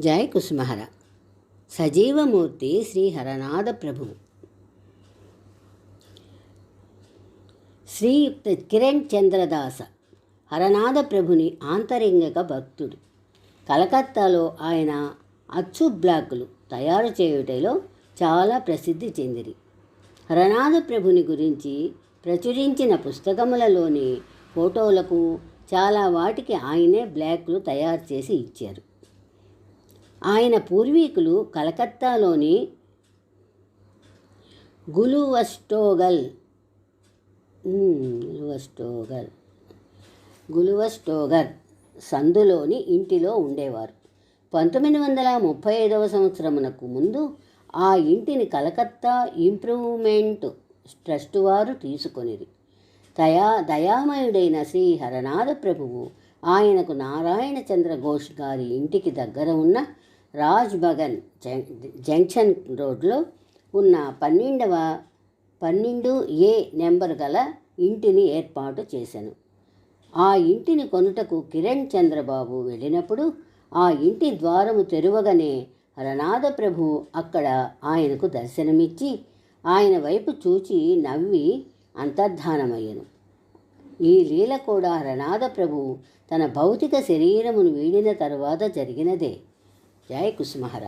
జయ కుసుమహర. సజీవమూర్తి శ్రీ హరనాథ ప్రభువు శ్రీయుక్త కిరణ్ చంద్రదాస హరనాథ ప్రభుని ఆంతరింగిక భక్తుడు. కలకత్తాలో ఆయన అచ్చు బ్లాకులు తయారు చేయుటలో చాలా ప్రసిద్ధి చెందిరి. హరనాథ ప్రభుని గురించి ప్రచురించిన పుస్తకములలోని ఫోటోలకు చాలా వాటికి ఆయనే బ్లాక్లు తయారు చేసి ఇచ్చారు. ఆయన పూర్వీకులు కలకత్తాలోని గులువస్టోగల్. గులువస్టోగల్. గులువస్టోగర్ సందులోని ఇంటిలో ఉండేవారు. పంతొమ్మిది వందల ముప్పై ఐదవ సంవత్సరమునకు ముందు ఆ ఇంటిని కలకత్తా ఇంప్రూవ్మెంట్ ట్రస్ట్ వారు తీసుకొనిది దయా దయామయుడైన శ్రీ హరనాథ ప్రభువు ఆయనకు నారాయణ చంద్ర ఘోష్ గారి ఇంటికి దగ్గర ఉన్న రాజ్ భగన్ జం- జంక్షన్ రోడ్లో ఉన్న పన్నెండవ పన్నెండు ఏ నెంబర్ గల ఇంటిని ఏర్పాటు చేశాను. ఆ ఇంటిని కొనుటకు కిరణ్ చంద్రబాబు వెళ్ళినప్పుడు ఆ ఇంటి ద్వారము తెరువగానే రనాథ ప్రభు అక్కడ ఆయనకు దర్శనమిచ్చి ఆయన వైపు చూచి నవ్వి అంతర్ధానమయ్యను. ఈ లీల కూడా రనాథ ప్రభు తన భౌతిక శరీరమును వీడిన తరువాత జరిగినదే. జయ కుసుమహర